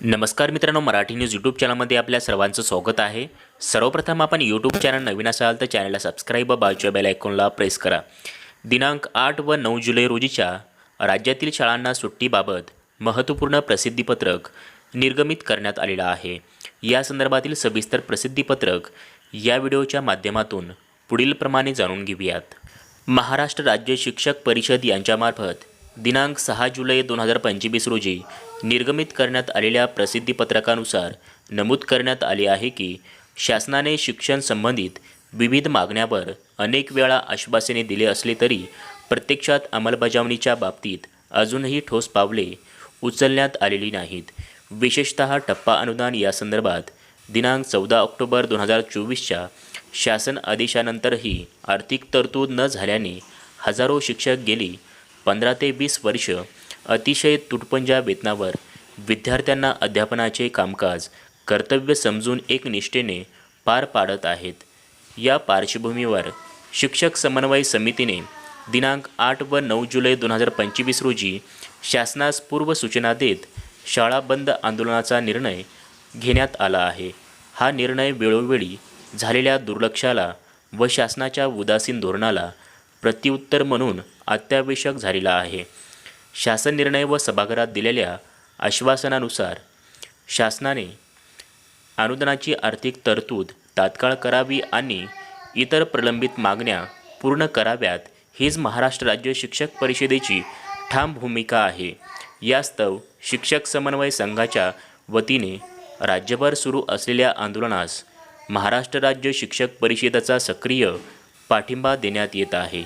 नमस्कार मित्रांनो Marathi news YouTube चॅनलमध्ये आपल्या सर्वांचं स्वागत आहे. सर्वप्रथम आपण यूट्यूब चॅनल नवीन असाल तर चॅनलला सबस्क्राईब व बाजूच्या बेल आयकॉनला प्रेस करा. दिनांक आठ व नऊ जुलै रोजीच्या राज्यातील शाळांना सुट्टीबाबत महत्त्वपूर्ण प्रसिद्धीपत्रक निर्गमित करण्यात आलेलं आहे. या संदर्भातील सविस्तर प्रसिद्धीपत्रक या व्हिडिओच्या माध्यमातून पुढीलप्रमाणे जाणून घेऊयात. महाराष्ट्र राज्य शिक्षक परिषद यांच्यामार्फत दिनांक सहा जुलै दोन हजार पंचवीस रोजी निर्गमित करण्यात आलेल्या प्रसिद्धीपत्रकानुसार नमूद करण्यात आले आहे की शासनाने शिक्षण संबंधित विविध मागण्यावर अनेक वेळा आश्वासने दिले असले तरी प्रत्यक्षात अंमलबजावणीच्या बाबतीत अजूनही ठोस पावले उचलण्यात आलेली नाहीत. विशेषतः टप्पा अनुदान या संदर्भात दिनांक चौदा ऑक्टोबर दोन हजार चोवीसच्या शासन आदेशानंतरही आर्थिक तरतूद न झाल्याने हजारो शिक्षक गेली पंधरा ते वीस वर्ष अतिशय तुटपंजा वेतनावर विद्यार्थ्यांना अध्यापनाचे कामकाज कर्तव्य समजून एक निष्ठेने पार पाडत आहेत. या पार्श्वभूमीवर शिक्षक समन्वय समितीने दिनांक आठ व नऊ जुलै दोन हजार पंचवीस रोजी शासनास पूर्व सूचना देत शाळा बंद आंदोलनाचा निर्णय घेण्यात आला आहे. हा निर्णय वेळोवेळी झालेल्या दुर्लक्षाला व शासनाच्या उदासीन धोरणाला प्रत्युत्तर म्हणून अत्यावश्यक झालेला आहे. शासन निर्णय व सभागृहात दिलेल्या आश्वासनानुसार शासनाने अनुदानाची आर्थिक तरतूद तात्काळ करावी आणि इतर प्रलंबित मागण्या पूर्ण कराव्यात हीच महाराष्ट्र राज्य शिक्षक परिषदेची ठाम भूमिका आहे. यास्तव शिक्षक समन्वय संघाच्या वतीने राज्यभर सुरू असलेल्या आंदोलनास महाराष्ट्र राज्य शिक्षक परिषदेचा सक्रिय पाठिंबा देण्यात येत आहे.